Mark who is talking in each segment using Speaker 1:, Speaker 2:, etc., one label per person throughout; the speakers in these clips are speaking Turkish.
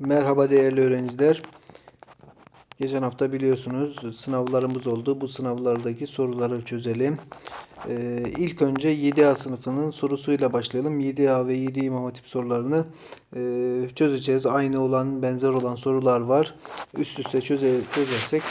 Speaker 1: Merhaba değerli öğrenciler. Geçen hafta biliyorsunuz sınavlarımız oldu. Bu sınavlardaki soruları çözelim. Ee, ilk önce 7A sınıfının sorusuyla başlayalım. 7A ve 7 İmam Hatip sorularını e, çözeceğiz. Aynı olan, benzer olan sorular var. Üst üste çöze, çözersek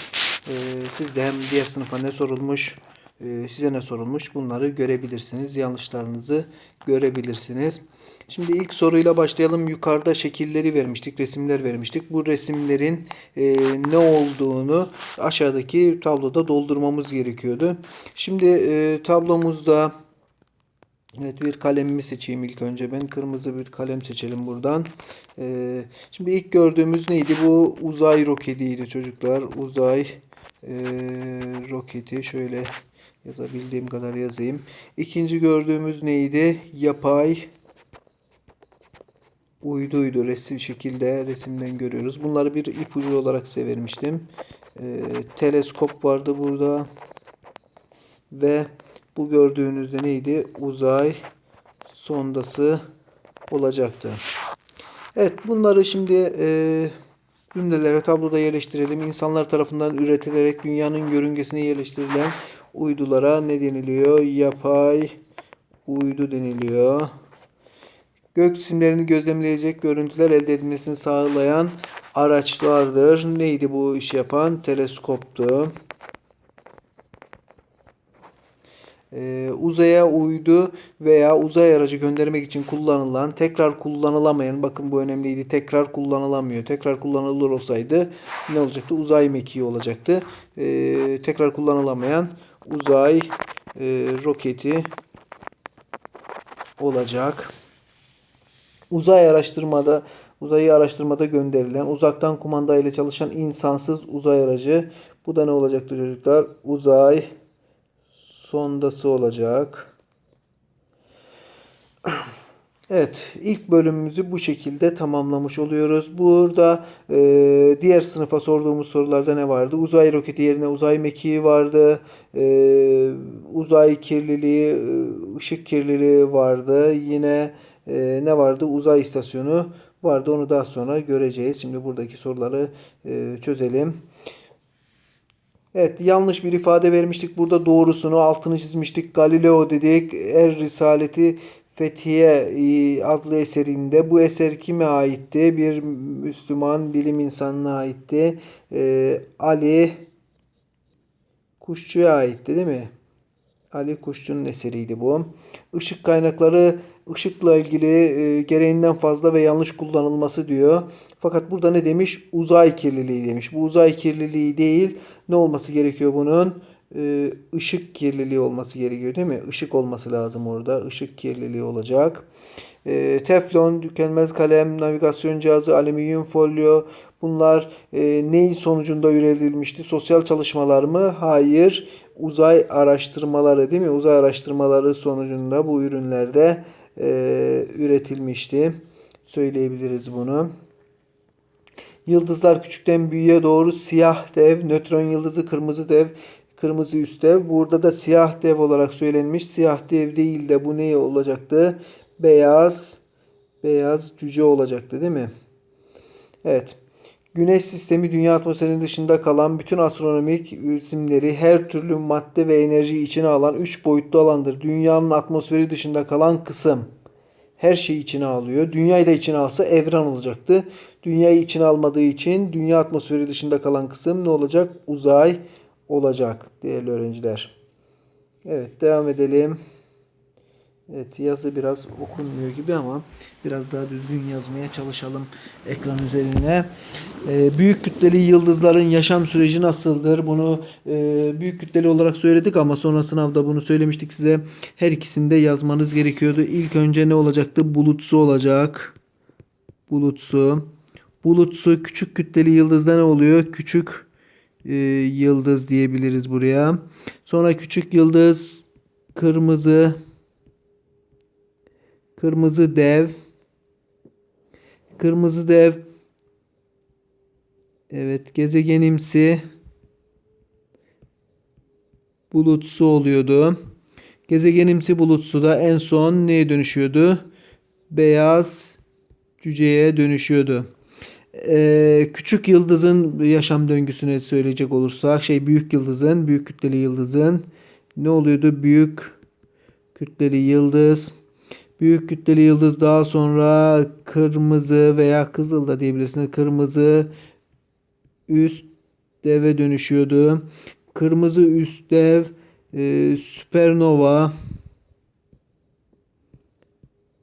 Speaker 1: e, siz de hem diğer sınıfa ne sorulmuş, size ne sorulmuş bunları görebilirsiniz. Yanlışlarınızı görebilirsiniz. Şimdi ilk soruyla başlayalım. Yukarıda şekilleri vermiştik, resimler vermiştik. Bu resimlerin e, ne olduğunu aşağıdaki tabloda doldurmamız gerekiyordu. Şimdi e, tablomuzda Evet bir kalemimi seçeyim ilk önce ben. Kırmızı bir kalem seçelim buradan. E, şimdi ilk gördüğümüz neydi? Bu uzay roketiydi çocuklar. Uzay e, roketi. Şöyle yazabildiğim kadar yazayım. İkinci gördüğümüz neydi? Yapay uyduydu resim şekilde resimden görüyoruz. Bunları bir ipucu olarak size vermiştim. Ee, teleskop vardı burada. Ve bu gördüğünüzde neydi? Uzay sondası olacaktı. Evet bunları şimdi e, cümlelere tabloda yerleştirelim. İnsanlar tarafından üretilerek dünyanın yörüngesine yerleştirilen uydulara ne deniliyor? Yapay uydu deniliyor. Gök cisimlerini gözlemleyecek görüntüler elde edilmesini sağlayan araçlardır. Neydi bu iş yapan? Teleskoptu. Ee, uzaya uydu veya uzay aracı göndermek için kullanılan, tekrar kullanılamayan, bakın bu önemliydi, tekrar kullanılamıyor. Tekrar kullanılır olsaydı ne olacaktı? Uzay mekiği olacaktı. Ee, tekrar kullanılamayan uzay e, roketi olacak. Uzay araştırmada uzayı araştırmada gönderilen uzaktan kumanda ile çalışan insansız uzay aracı. Bu da ne olacaktı çocuklar? Uzay sondası olacak. Evet, ilk bölümümüzü bu şekilde tamamlamış oluyoruz. Burada e, diğer sınıfa sorduğumuz sorularda ne vardı? Uzay roketi yerine uzay mekiği vardı. E, uzay kirliliği, e, ışık kirliliği vardı. Yine e, ne vardı? Uzay istasyonu vardı. Onu daha sonra göreceğiz. Şimdi buradaki soruları e, çözelim. Evet yanlış bir ifade vermiştik. Burada doğrusunu altını çizmiştik. Galileo dedik. Er Risaleti Fethiye e, adlı eserinde. Bu eser kime aitti? Bir Müslüman bilim insanına aitti. Ee, Ali Kuşçu'ya aitti değil mi? Ali Kuşçu'nun eseriydi bu. Işık kaynakları ışıkla ilgili e, gereğinden fazla ve yanlış kullanılması diyor. Fakat burada ne demiş? Uzay kirliliği demiş. Bu uzay kirliliği değil. Ne olması gerekiyor bunun? E, ışık kirliliği olması gerekiyor değil mi? Işık olması lazım orada. Işık kirliliği olacak. E, teflon, tükenmez kalem, navigasyon cihazı, alüminyum folyo bunlar e, neyin sonucunda üretilmişti? Sosyal çalışmalar mı? Hayır. Uzay araştırmaları değil mi? Uzay araştırmaları sonucunda bu ürünlerde e, üretilmişti. Söyleyebiliriz bunu. Yıldızlar küçükten büyüğe doğru siyah dev, nötron yıldızı kırmızı dev, kırmızı üst dev. Burada da siyah dev olarak söylenmiş. Siyah dev değil de bu ne olacaktı? Beyaz, beyaz cüce olacaktı değil mi? Evet. Güneş sistemi dünya atmosferinin dışında kalan bütün astronomik isimleri her türlü madde ve enerjiyi içine alan 3 boyutlu alandır. Dünyanın atmosferi dışında kalan kısım her şeyi içine alıyor. Dünyayı da içine alsa evren olacaktı. Dünyayı içine almadığı için dünya atmosferi dışında kalan kısım ne olacak? Uzay olacak değerli öğrenciler. Evet devam edelim. Evet yazı biraz okunmuyor gibi ama biraz daha düzgün yazmaya çalışalım ekran üzerine. Ee, büyük kütleli yıldızların yaşam süreci nasıldır? Bunu e, büyük kütleli olarak söyledik ama sonra sınavda bunu söylemiştik size. Her ikisini de yazmanız gerekiyordu. İlk önce ne olacaktı? Bulutsu olacak. Bulutsu. Bulutsu küçük kütleli yıldızda ne oluyor? Küçük e, yıldız diyebiliriz buraya. Sonra küçük yıldız kırmızı Kırmızı dev. Kırmızı dev. Evet gezegenimsi. Bulutsu oluyordu. Gezegenimsi bulutsu da en son neye dönüşüyordu? Beyaz cüceye dönüşüyordu. Ee, küçük yıldızın yaşam döngüsüne söyleyecek olursak şey büyük yıldızın büyük kütleli yıldızın ne oluyordu? Büyük kütleli yıldız. Büyük kütleli yıldız daha sonra kırmızı veya kızıl da diyebilirsiniz. Kırmızı üst deve dönüşüyordu. Kırmızı üst dev e, süpernova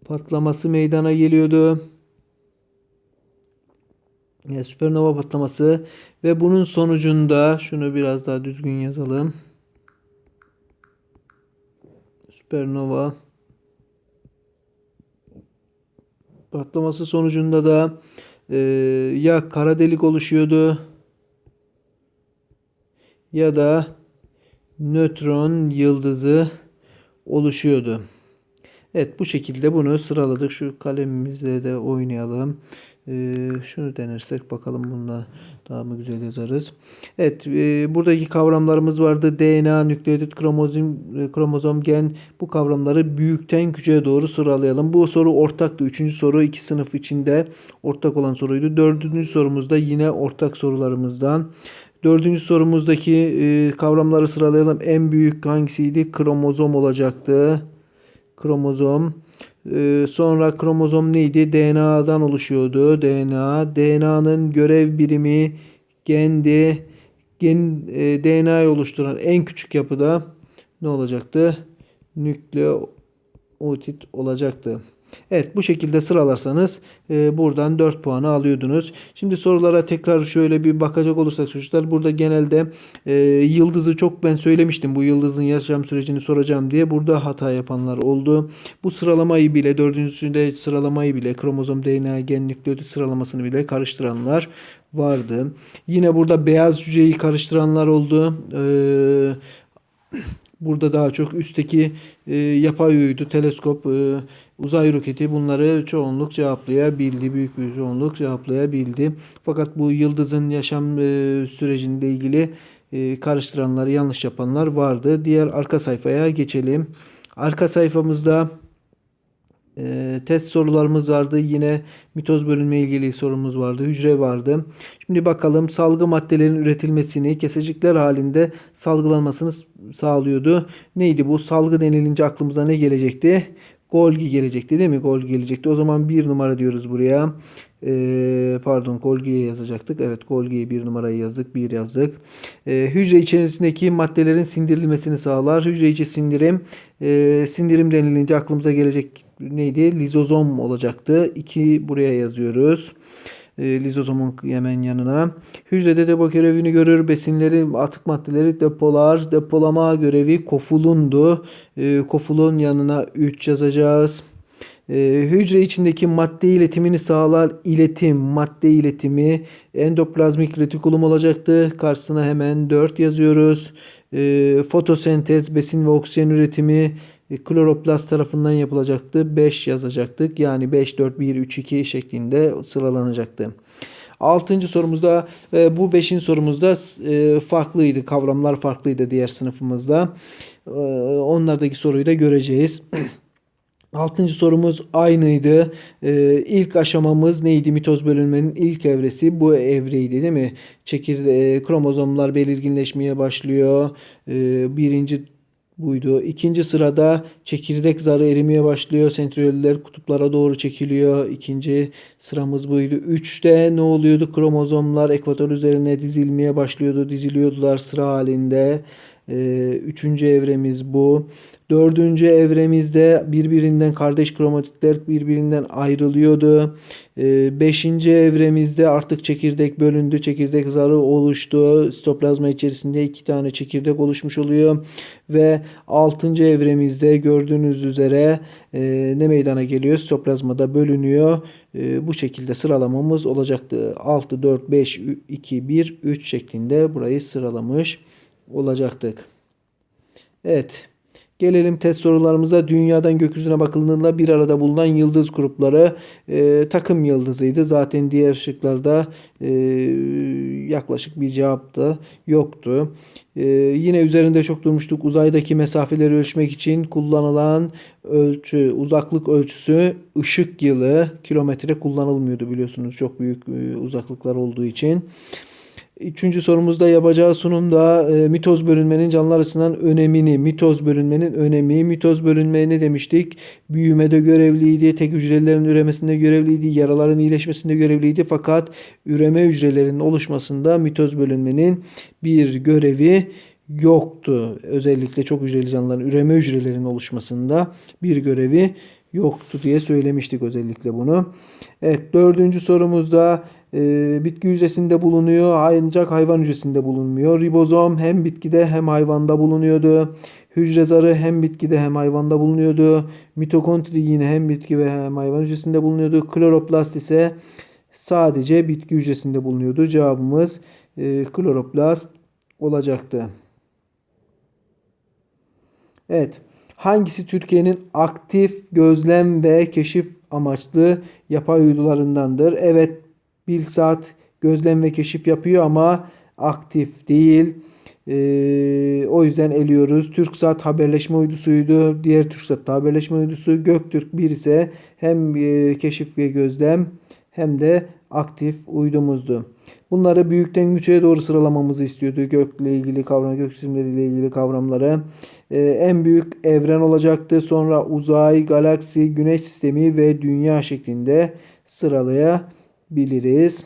Speaker 1: patlaması meydana geliyordu. Ya, süpernova patlaması ve bunun sonucunda şunu biraz daha düzgün yazalım. Süpernova patlaması sonucunda da e, ya kara delik oluşuyordu ya da nötron yıldızı oluşuyordu. Evet bu şekilde bunu sıraladık. Şu kalemimizle de oynayalım. Ee, şunu denersek bakalım bununla daha mı güzel yazarız. Evet e, buradaki kavramlarımız vardı. DNA, nükleotit, kromozom, e, kromozom, gen bu kavramları büyükten küçüğe doğru sıralayalım. Bu soru ortaktı. Üçüncü soru iki sınıf içinde ortak olan soruydu. Dördüncü sorumuzda yine ortak sorularımızdan. Dördüncü sorumuzdaki e, kavramları sıralayalım. En büyük hangisiydi? Kromozom olacaktı. Kromozom. Ee, sonra kromozom neydi? DNA'dan oluşuyordu. DNA. DNA'nın görev birimi gendi. Gen, e, DNA'yı oluşturan en küçük yapıda ne olacaktı? Nükleotit olacaktı. Evet bu şekilde sıralarsanız e, buradan 4 puanı alıyordunuz. Şimdi sorulara tekrar şöyle bir bakacak olursak çocuklar burada genelde e, yıldızı çok ben söylemiştim bu yıldızın yaşam sürecini soracağım diye burada hata yapanlar oldu. Bu sıralamayı bile dördüncüsünde sıralamayı bile kromozom DNA gen nükleotit sıralamasını bile karıştıranlar vardı. Yine burada beyaz cüceyi karıştıranlar oldu. Eee Burada daha çok üstteki e, yapay uydu, teleskop, e, uzay roketi bunları çoğunluk cevaplayabildi. Büyük bir çoğunluk cevaplayabildi. Fakat bu yıldızın yaşam e, sürecinde ilgili e, karıştıranlar, yanlış yapanlar vardı. Diğer arka sayfaya geçelim. Arka sayfamızda e, test sorularımız vardı. Yine mitoz bölünme ilgili sorumuz vardı. Hücre vardı. Şimdi bakalım salgı maddelerin üretilmesini kesecikler halinde salgılanmasını sağlıyordu. Neydi bu? Salgı denilince aklımıza ne gelecekti? Golgi gelecekti değil mi? Golgi gelecekti. O zaman bir numara diyoruz buraya. Ee, pardon Golgi'ye yazacaktık. Evet Golgi'ye bir numarayı yazdık. Bir yazdık. Ee, hücre içerisindeki maddelerin sindirilmesini sağlar. Hücre içi sindirim. Ee, sindirim denilince aklımıza gelecek neydi? Lizozom olacaktı. 2 buraya yazıyoruz lizozomun hemen yanına. Hücrede depo görevini görür. Besinleri, atık maddeleri depolar. Depolama görevi kofulundu. E, kofulun yanına 3 yazacağız. E, hücre içindeki madde iletimini sağlar. İletim, madde iletimi endoplazmik retikulum olacaktı. Karşısına hemen 4 yazıyoruz. E, fotosentez, besin ve oksijen üretimi e, kloroplast tarafından yapılacaktı. 5 yazacaktık. Yani 5, 4, 1, 3, 2 şeklinde sıralanacaktı. Altıncı sorumuzda e, bu beşin sorumuzda e, farklıydı. Kavramlar farklıydı diğer sınıfımızda. Onlardaki soruyu da göreceğiz. Altıncı sorumuz aynıydı. Ee, ilk aşamamız neydi? Mitoz bölünmenin ilk evresi bu evreydi değil mi? Çekirde, kromozomlar belirginleşmeye başlıyor. Ee, birinci buydu. İkinci sırada çekirdek zarı erimeye başlıyor. Sentriyoller kutuplara doğru çekiliyor. İkinci sıramız buydu. Üçte ne oluyordu? Kromozomlar ekvator üzerine dizilmeye başlıyordu. Diziliyordular sıra halinde. Ee, üçüncü evremiz bu. Dördüncü evremizde birbirinden kardeş kromatitler birbirinden ayrılıyordu. Ee, beşinci evremizde artık çekirdek bölündü. Çekirdek zarı oluştu. Sitoplazma içerisinde iki tane çekirdek oluşmuş oluyor. Ve altıncı evremizde gördüğünüz üzere e, ne meydana geliyor? Sitoplazmada bölünüyor. E, bu şekilde sıralamamız olacaktı. 6, 4, 5, 2, 1, 3 şeklinde burayı sıralamış olacaktık. Evet. Gelelim test sorularımıza. Dünyadan gökyüzüne bakıldığında bir arada bulunan yıldız grupları e, takım yıldızıydı. Zaten diğer şıklarda e, yaklaşık bir cevap da yoktu. E, yine üzerinde çok durmuştuk. Uzaydaki mesafeleri ölçmek için kullanılan ölçü, uzaklık ölçüsü ışık yılı kilometre kullanılmıyordu biliyorsunuz çok büyük e, uzaklıklar olduğu için. Üçüncü sorumuzda yapacağı sunumda e, mitoz bölünmenin canlılar açısından önemini, mitoz bölünmenin önemi, mitoz bölünme ne demiştik? Büyümede görevliydi, tek hücrelerin üremesinde görevliydi, yaraların iyileşmesinde görevliydi. Fakat üreme hücrelerinin oluşmasında mitoz bölünmenin bir görevi yoktu. Özellikle çok hücreli canlıların üreme hücrelerinin oluşmasında bir görevi yoktu diye söylemiştik özellikle bunu. Evet dördüncü sorumuzda e, bitki hücresinde bulunuyor ancak hayvan hücresinde bulunmuyor. Ribozom hem bitkide hem hayvanda bulunuyordu. Hücre zarı hem bitkide hem hayvanda bulunuyordu. Mitokondri yine hem bitki ve hem hayvan hücresinde bulunuyordu. Kloroplast ise sadece bitki hücresinde bulunuyordu. Cevabımız e, kloroplast olacaktı. Evet. Hangisi Türkiye'nin aktif gözlem ve keşif amaçlı yapay uydularındandır? Evet, Bilsat gözlem ve keşif yapıyor ama aktif değil. Ee, o yüzden eliyoruz. TürkSat haberleşme uydusuydu. Diğer TürkSat haberleşme uydusu. Göktürk 1 ise hem e, keşif ve gözlem hem de aktif uydumuzdu. Bunları büyükten küçüğe doğru sıralamamızı istiyordu. Gökle ilgili kavram, gök cisimleriyle ilgili kavramları. Ee, en büyük evren olacaktı. Sonra uzay, galaksi, güneş sistemi ve dünya şeklinde sıralayabiliriz.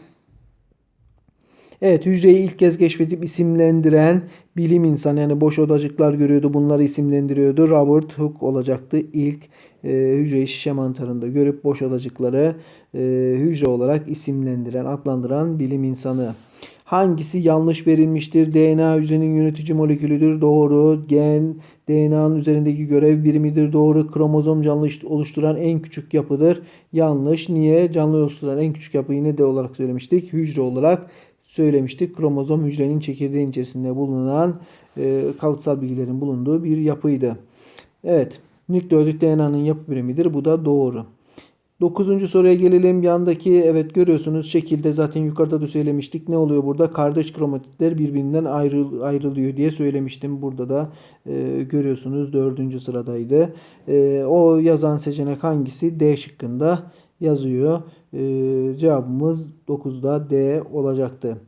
Speaker 1: Evet hücreyi ilk kez keşfedip isimlendiren bilim insanı yani boş odacıklar görüyordu bunları isimlendiriyordu. Robert Hooke olacaktı ilk e, hücreyi şişe mantarında görüp boş odacıkları e, hücre olarak isimlendiren adlandıran bilim insanı. Hangisi yanlış verilmiştir? DNA hücrenin yönetici molekülüdür. Doğru. Gen DNA'nın üzerindeki görev birimidir. Doğru. Kromozom canlı oluşturan en küçük yapıdır. Yanlış. Niye? Canlı oluşturan en küçük yapıyı ne de olarak söylemiştik? Hücre olarak söylemiştik. Kromozom hücrenin çekirdeğin içerisinde bulunan e, kalıtsal bilgilerin bulunduğu bir yapıydı. Evet. Nükleotit DNA'nın yapı birimidir. Bu da doğru. Dokuzuncu soruya gelelim. Yandaki evet görüyorsunuz şekilde zaten yukarıda da söylemiştik. Ne oluyor burada? Kardeş kromatitler birbirinden ayrıl, ayrılıyor diye söylemiştim. Burada da e, görüyorsunuz dördüncü sıradaydı. E, o yazan seçenek hangisi? D şıkkında yazıyor. E, cevabımız 9'da D olacaktı.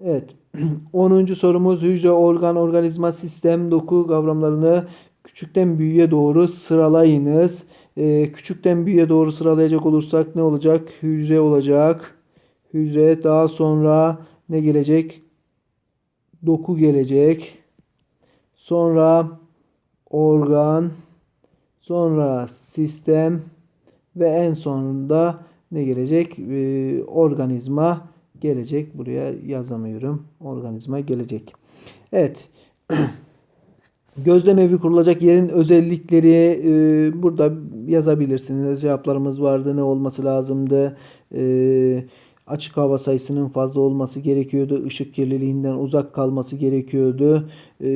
Speaker 1: Evet. 10. sorumuz hücre, organ, organizma, sistem, doku kavramlarını küçükten büyüğe doğru sıralayınız. Ee, küçükten büyüğe doğru sıralayacak olursak ne olacak? Hücre olacak. Hücre daha sonra ne gelecek? Doku gelecek. Sonra organ, sonra sistem ve en sonunda ne gelecek? Ee, organizma gelecek. Buraya yazamıyorum. Organizma gelecek. Evet. Gözlem evi kurulacak yerin özellikleri e, burada yazabilirsiniz. Cevaplarımız vardı. Ne olması lazımdı? E, açık hava sayısının fazla olması gerekiyordu. Işık kirliliğinden uzak kalması gerekiyordu. E,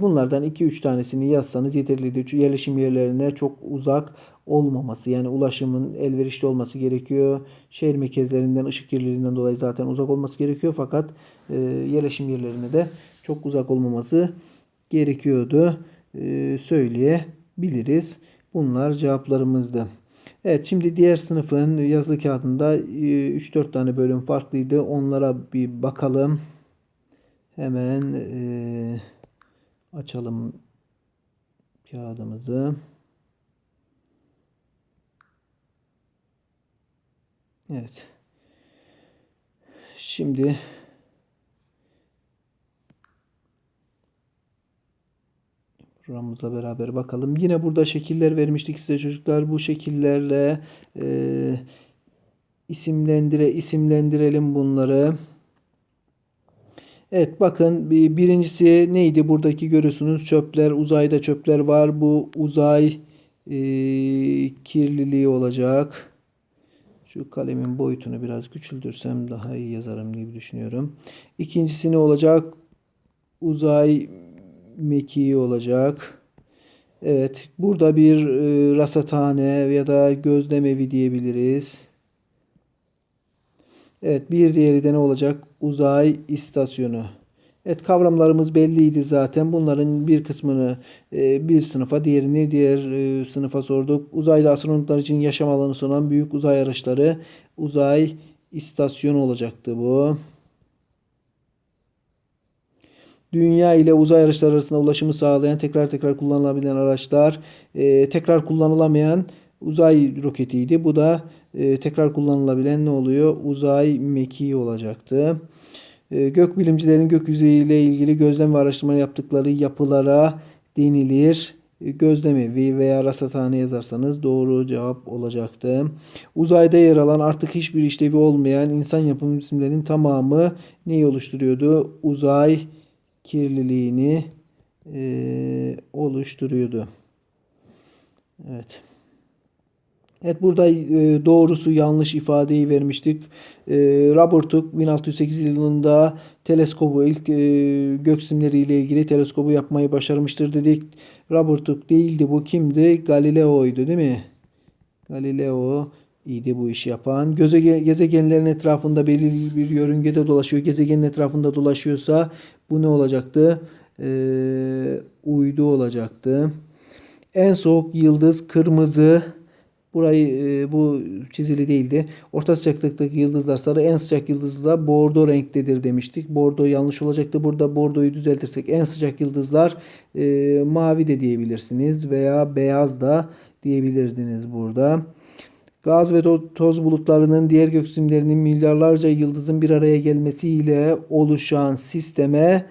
Speaker 1: bunlardan 2-3 tanesini yazsanız yeterliydi. Yerleşim yerlerine çok uzak olmaması yani ulaşımın elverişli olması gerekiyor. Şehir merkezlerinden ışık kirliliğinden dolayı zaten uzak olması gerekiyor. Fakat e, yerleşim yerlerine de çok uzak olmaması gerekiyor gerekiyordu e, söyleyebiliriz. Bunlar cevaplarımızdı. Evet şimdi diğer sınıfın yazılı kağıdında 3-4 tane bölüm farklıydı. Onlara bir bakalım. Hemen e, açalım kağıdımızı. Evet. Şimdi Programımızla beraber bakalım. Yine burada şekiller vermiştik size çocuklar. Bu şekillerle e, isimlendire isimlendirelim bunları. Evet bakın birincisi neydi? Buradaki görüyorsunuz çöpler, uzayda çöpler var. Bu uzay e, kirliliği olacak. Şu kalemin boyutunu biraz küçültürsem daha iyi yazarım diye düşünüyorum. İkincisi ne olacak? Uzay mekiği olacak. Evet, burada bir e, rasathane ya da gözlemevi diyebiliriz. Evet, bir diğeri de ne olacak? Uzay istasyonu. Evet, kavramlarımız belliydi zaten. Bunların bir kısmını e, bir sınıfa, diğerini diğer e, sınıfa sorduk. Uzaylı astronotlar için yaşam alanı sunan büyük uzay araçları uzay istasyonu olacaktı bu. Dünya ile uzay araçları arasında ulaşımı sağlayan tekrar tekrar kullanılabilen araçlar, e, tekrar kullanılamayan uzay roketiydi. Bu da e, tekrar kullanılabilen ne oluyor? Uzay mekiği olacaktı. E, gökbilimcilerin gökyüzü ile ilgili gözlem ve araştırma yaptıkları yapılara denilir. E, Gözlemevi veya rasathane yazarsanız doğru cevap olacaktı. Uzayda yer alan artık hiçbir işlevi olmayan insan yapımı cisimlerin tamamı neyi oluşturuyordu? Uzay kirliliğini e, oluşturuyordu. Evet. Evet burada e, doğrusu yanlış ifadeyi vermiştik. E, Robert Hooke 1608 yılında teleskobu ilk e, gök cisimleriyle ilgili teleskobu yapmayı başarmıştır dedik. Robert Hooke değildi bu kimdi? Galileo'ydu değil mi? Galileo iyiydi bu işi yapan. Gezegen, gezegenlerin etrafında belirli bir yörüngede dolaşıyor. Gezegenin etrafında dolaşıyorsa bu ne olacaktı? Ee, uydu olacaktı. En soğuk yıldız kırmızı. Burayı e, bu çizili değildi. Orta sıcaklıktaki yıldızlar sarı, en sıcak yıldız da bordo renktedir demiştik. Bordo yanlış olacaktı. Burada bordoyu düzeltirsek en sıcak yıldızlar e, mavi de diyebilirsiniz veya beyaz da diyebilirdiniz burada. Gaz ve to- toz bulutlarının diğer gök cisimlerinin milyarlarca yıldızın bir araya gelmesiyle oluşan sisteme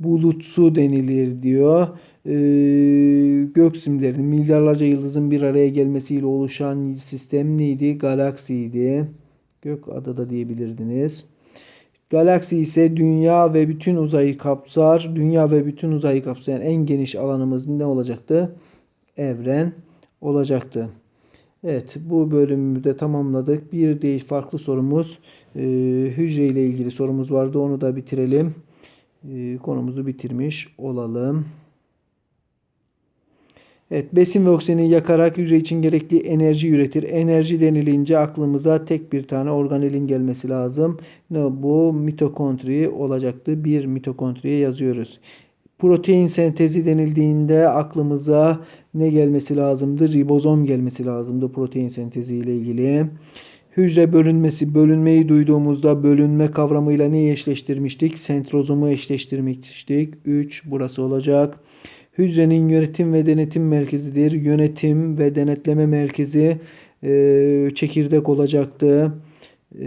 Speaker 1: bulutsu denilir diyor. Ee, gök cisimlerinin milyarlarca yıldızın bir araya gelmesiyle oluşan sistem neydi? Galaksiydi. Gök adı da diyebilirdiniz. Galaksi ise dünya ve bütün uzayı kapsar. Dünya ve bütün uzayı kapsayan en geniş alanımız ne olacaktı? Evren olacaktı. Evet, bu bölümü de tamamladık. Bir değil farklı sorumuz, e, hücre ile ilgili sorumuz vardı. Onu da bitirelim. E, konumuzu bitirmiş olalım. Evet, besin ve oksijeni yakarak hücre için gerekli enerji üretir. Enerji denilince aklımıza tek bir tane organelin gelmesi lazım. Ne bu? Mitokondri olacaktı. Bir mitokondriye yazıyoruz. Protein sentezi denildiğinde aklımıza ne gelmesi lazımdı? Ribozom gelmesi lazımdı protein sentezi ile ilgili. Hücre bölünmesi, bölünmeyi duyduğumuzda bölünme kavramıyla neyi eşleştirmiştik? Sentrozomu eşleştirmiştik. 3 burası olacak. Hücrenin yönetim ve denetim merkezidir. Yönetim ve denetleme merkezi e, çekirdek olacaktı. E,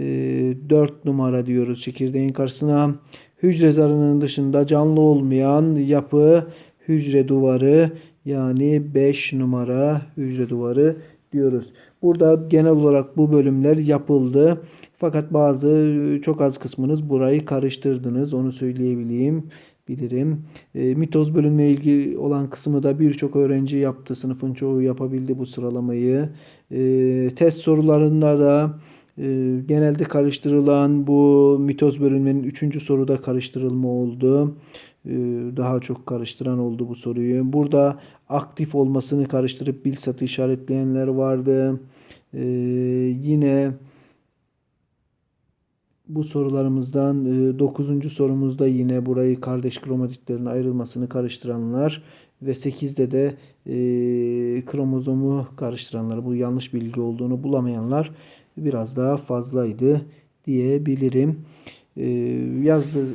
Speaker 1: 4 numara diyoruz çekirdeğin karşısına. Hücre zarının dışında canlı olmayan yapı hücre duvarı yani 5 numara hücre duvarı diyoruz. Burada genel olarak bu bölümler yapıldı. Fakat bazı çok az kısmınız burayı karıştırdınız. Onu söyleyebileyim bilirim. E, mitoz bölünme ilgili olan kısmı da birçok öğrenci yaptı. Sınıfın çoğu yapabildi bu sıralamayı. E, test sorularında da genelde karıştırılan bu mitoz bölünmenin 3. soruda karıştırılma oldu. E, daha çok karıştıran oldu bu soruyu. Burada aktif olmasını karıştırıp bil satı işaretleyenler vardı. E, yine bu sorularımızdan 9. sorumuzda yine burayı kardeş kromatitlerin ayrılmasını karıştıranlar ve 8'de de e, kromozomu karıştıranlar bu yanlış bilgi olduğunu bulamayanlar biraz daha fazlaydı diyebilirim. E, yazdı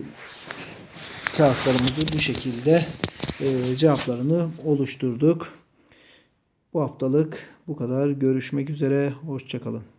Speaker 1: kağıtlarımızı bu şekilde e, cevaplarını oluşturduk. Bu haftalık bu kadar. Görüşmek üzere. Hoşçakalın.